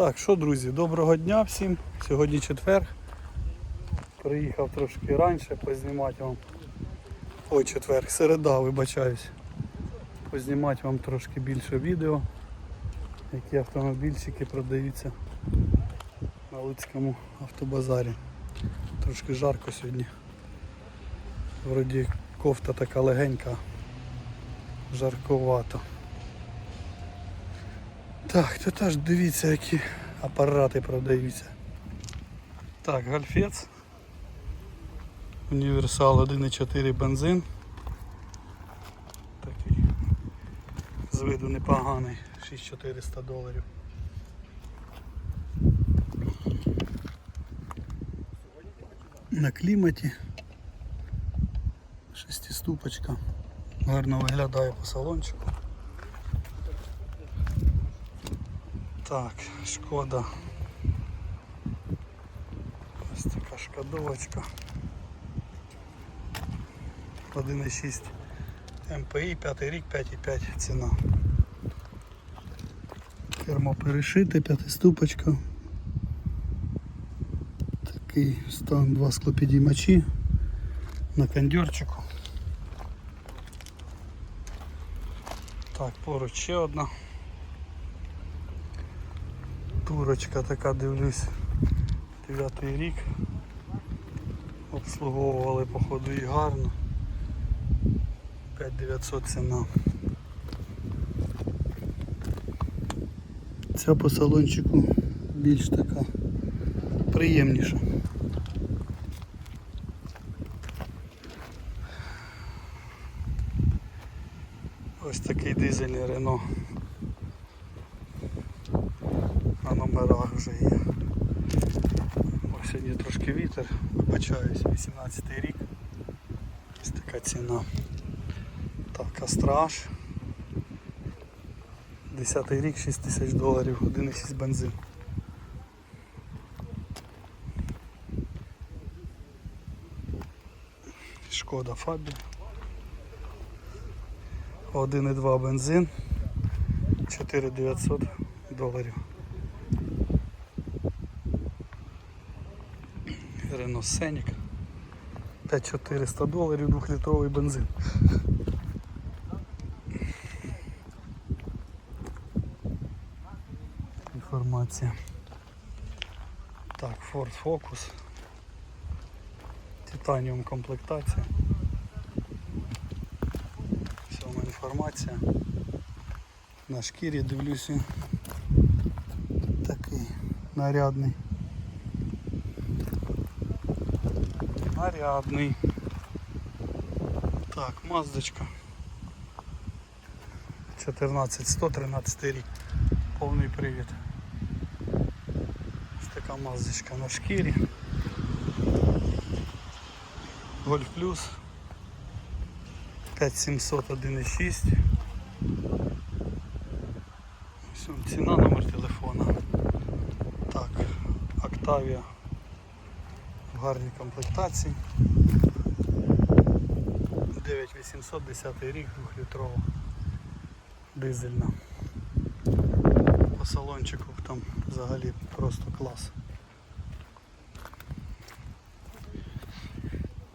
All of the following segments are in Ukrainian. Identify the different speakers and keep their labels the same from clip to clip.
Speaker 1: Так, що, друзі, доброго дня всім. Сьогодні четвер. Приїхав трошки раніше познімати вам. Ой, четвер, середа, вибачаюсь. Познімати вам трошки більше відео, які автомобільчики продаються на Луцькому автобазарі. Трошки жарко сьогодні. Вроді кофта така легенька, жарковато. Так, то теж дивіться, які апарати продаються. Так, гальфець. Універсал 1.4 бензин. Такий з виду непоганий, 6400 доларів. На кліматі. Шестиступочка. Гарно виглядає по салончику. Так, шкода. Ось така шкодовочка. 1,6 МПІ, 5 рік, 5,5 ціна. Кермо перешите, п'ятиступочка. Такий стан, два склопідіймачі на кондьорчику. Так, поруч ще одна. Турочка така, дивлюсь, 9 рік. Обслуговували походу і гарно. 5900 ціна. Ця по салончику більш така приємніша. Ось такий дизельний Рено. На номерах вже є. Ось сьогодні трошки вітер, вибачаюсь, 18 рік. Ось така ціна. Так, Астраж. 10 рік, 6 тисяч доларів, 1,6 бензин. Шкода Фабі. 1,2 бензин. 4900 доларів. Рено Сенік. 5400 доларів, 2-літровий бензин. Інформація. Так, Ford Focus. Титаніум комплектація. Всьому інформація. На шкірі дивлюся. Такий нарядний. Нарядний. Так, маздочка. 14 13 рік. Повний привід. Ось така маздочка на шкірі. Гольф плюс 5700 1,6. Ціна, номер телефона. Так, Octavia в гарній комплектації. 9800 10 рік, 2-літрова дизельна. По салончику там взагалі просто клас.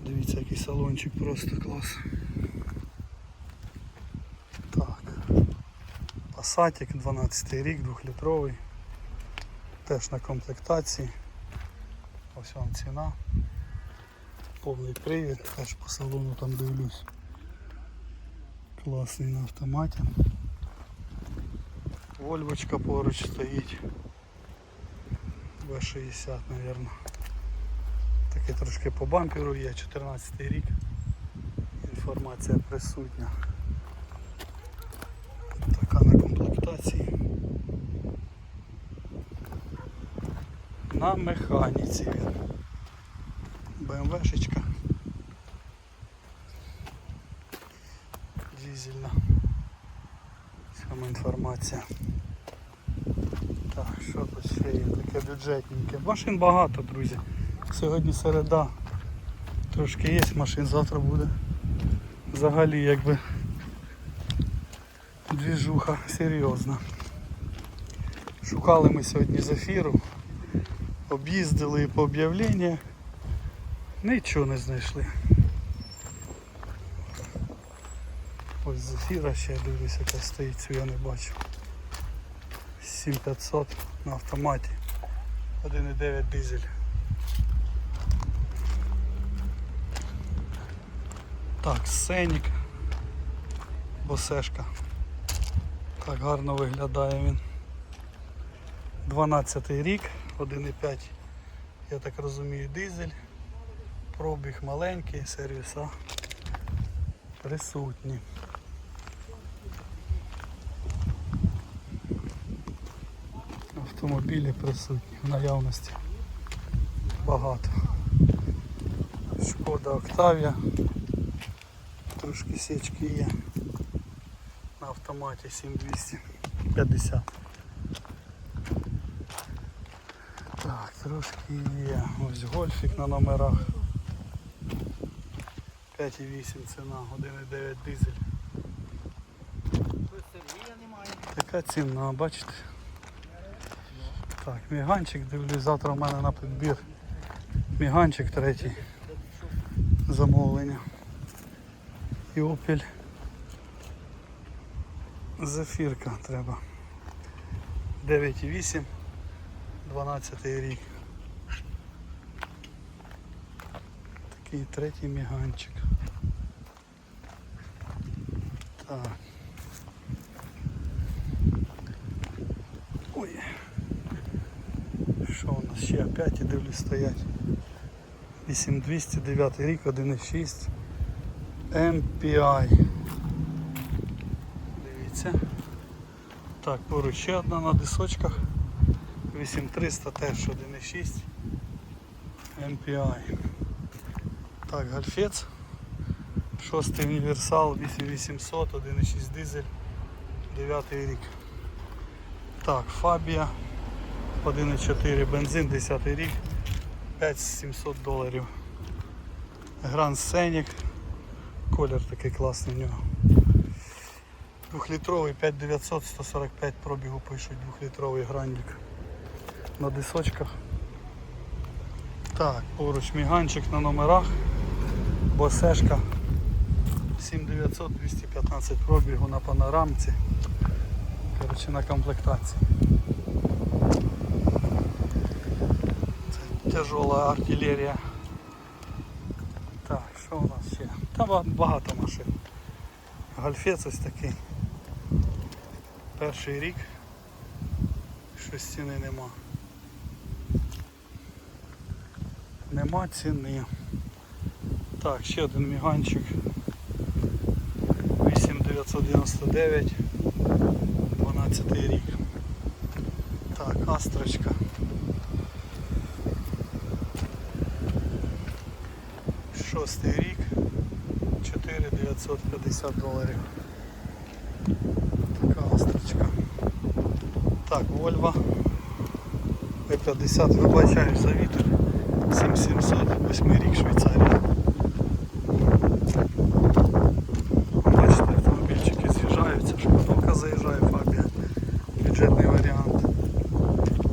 Speaker 1: Дивіться, який салончик просто клас. Так. Пасатик 12 рік, 2-літровий. Теж на комплектації. Ось вам ціна. Повний привід, теж по салону там дивлюсь. Класний на автоматі. Вольвочка поруч стоїть. В60, мабуть. Таке трошки по бамперу є, 14 рік. Інформація присутня. Така на комплектації. На механіці. БМВшечка. Дізельна. Сама інформація. Так, що тут ще є? Таке бюджетненьке. Машин багато, друзі. Сьогодні середа. Трошки є машин, завтра буде. Взагалі якби двіжуха серйозна. Шукали ми сьогодні зефіру, об'їздили по об'явлення, нічого не знайшли. Ось зефіра ще дивлюсь, яка стоїть, цю я не бачу. 7500 на автоматі. 1,9 дизель. Так, Сенік. Босешка. Так гарно виглядає він. 12 рік, 1,5, я так розумію, дизель. Пробіг маленький, сервіса присутні. Автомобілі присутні в наявності багато. Шкода Октавія. Трошки січки є. На автоматі 7250. Так, трошки є. Ось гольфік на номерах. 5,8 ціна, 1,9 дизель. Така ціна, бачите? Так, міганчик дивлюсь, завтра в мене на підбір. Міганчик третій. Замовлення. І опіль. Зефірка треба. 9,8, 12 рік. Такий третій міганчик. Так. Ой. Що у нас ще опять і дивлюсь стоять. 8209 рік, 1,6 MPI. Дивіться. Так, поруч ще одна на дисочках. 8300 теж 1,6 MPI. Так, гальфець. Шостий універсал 8800, 1,6 дизель, 9 рік. Так, Фабія 1,4 бензин, 10 рік, 5700 доларів. Гранд Сенік, колір такий класний у нього. Двохлітровий 5900, 145 пробігу пишуть, двохлітровий грандик на дисочках. Так, поруч міганчик на номерах, босешка 7900, 215 пробігу на панорамці. Коротше, на комплектації. Це тяжола артилерія. Так, що у нас ще? Там багато машин. Гальфець ось такий. Перший рік. Щось ціни нема. Нема ціни. Так, ще один міганчик. 8999. 12 рік. Так, астрочка. Шостий рік. 4950 доларів. Така астрочка. Так, Вольва. В50, вибачаю за вітер. 7700, 8 рік Швейцарія. Бачите, автомобільчики з'їжджаються, шкодовка заїжджає Фабія. Бюджетний варіант.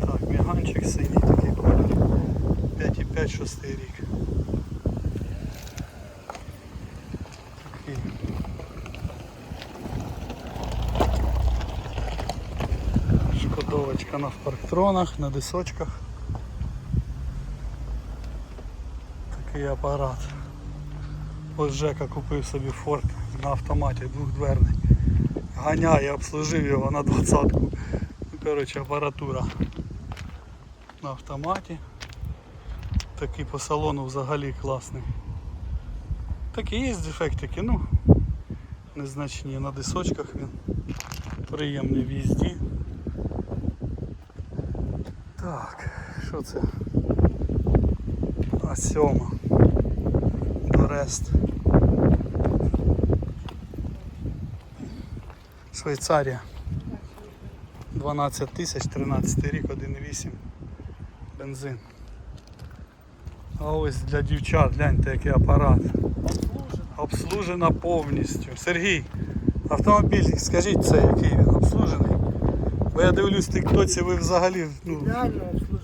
Speaker 1: Так, міганчик синій такий колір. 5,5 6 рік. Шкодовочка на фарктронах, на дисочках. Такий апарат. Ось Жека купив собі форт на автоматі двохдверний. Ганяє, обслужив його на двадцятку. Ну, Коротше, апаратура на автоматі. Такий по салону взагалі класний. Такі є дефектики, ну незначні. На дисочках він приємний в їзді. Так, що це? А сьома. Дорест. Швейцарія. 12 тисяч, 13 рік, 1,8 бензин. А ось для дівчат, гляньте, який апарат. Обслужена повністю. Сергій, автомобіль, скажіть це, який він обслужений. Бо я дивлюсь, тіктоці ви взагалі ну,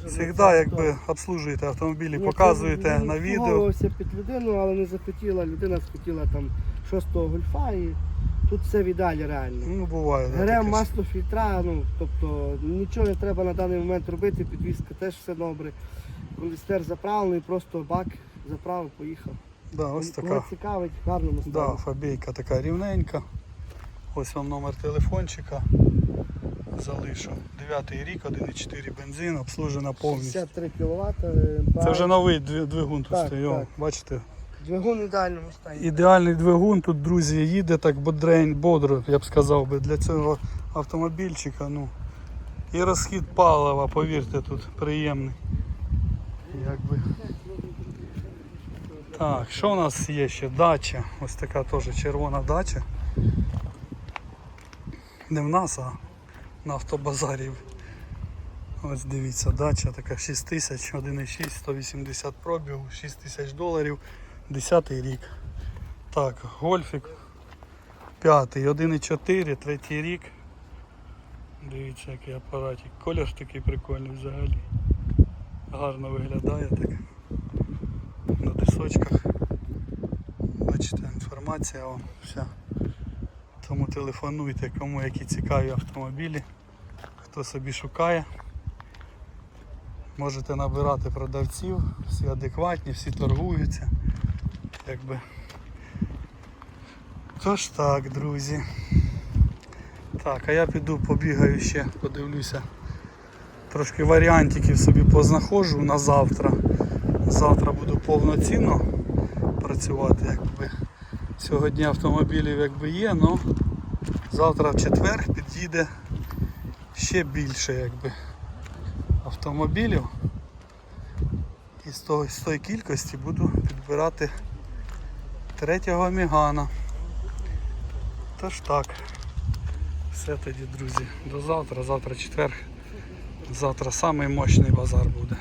Speaker 1: завжди якби обслужуєте автомобілі,
Speaker 2: Ні,
Speaker 1: показуєте на відео.
Speaker 2: обслуговувався під людину, але не захотіла. Людина захотіла там шостого гольфа і тут все в ідеалі реально.
Speaker 1: Ну, буває. да,
Speaker 2: Грем,
Speaker 1: таке.
Speaker 2: масло, фільтра, ну тобто нічого не треба на даний момент робити, підвізка теж все добре. Кондистер заправлений, просто бак заправив, поїхав.
Speaker 1: Да, ось
Speaker 2: Мене
Speaker 1: така.
Speaker 2: цікавить в гарному стані.
Speaker 1: Да, фабійка така рівненька. Ось вам номер телефончика. Залишу. 9 рік, 1,4 бензин, обслужена повністю.
Speaker 2: 63 кВт.
Speaker 1: Це вже новий дві- двигун тут
Speaker 2: Так,
Speaker 1: стояв.
Speaker 2: так.
Speaker 1: Бачите?
Speaker 2: Двигун в ідеальному стані.
Speaker 1: Ідеальний двигун тут, друзі, їде так бодрень, бодро, я б сказав би, для цього автомобільчика. Ну. І розхід палива, повірте, тут приємний. Якби. Так, що у нас є ще? Дача. Ось така теж червона дача. Не в нас, а на автобазарі. Ось дивіться, дача така 6 тисяч, 1,6, 180 пробігу, 6 тисяч доларів, 10 рік. Так, гольфік. П'ятий, 1,4, третій рік. Дивіться, який апаратик. Колір такий прикольний взагалі. Гарно виглядає так. На дисочках. Бачите, інформація вам вся. Тому телефонуйте, кому які цікаві автомобілі, хто собі шукає. Можете набирати продавців, всі адекватні, всі торгуються. Якби. Тож так, друзі. Так, а я піду побігаю ще, подивлюся. Трошки варіантиків собі познаходжу на завтра. Завтра буду повноцінно працювати, якби. Сьогодні автомобілів якби є, але завтра в четвер під'їде ще більше якби, автомобілів. І з, того, з тої кількості буду підбирати третього мігана. Тож так. Все тоді, друзі. До завтра. Завтра четвер. Завтра самий мощний базар буде.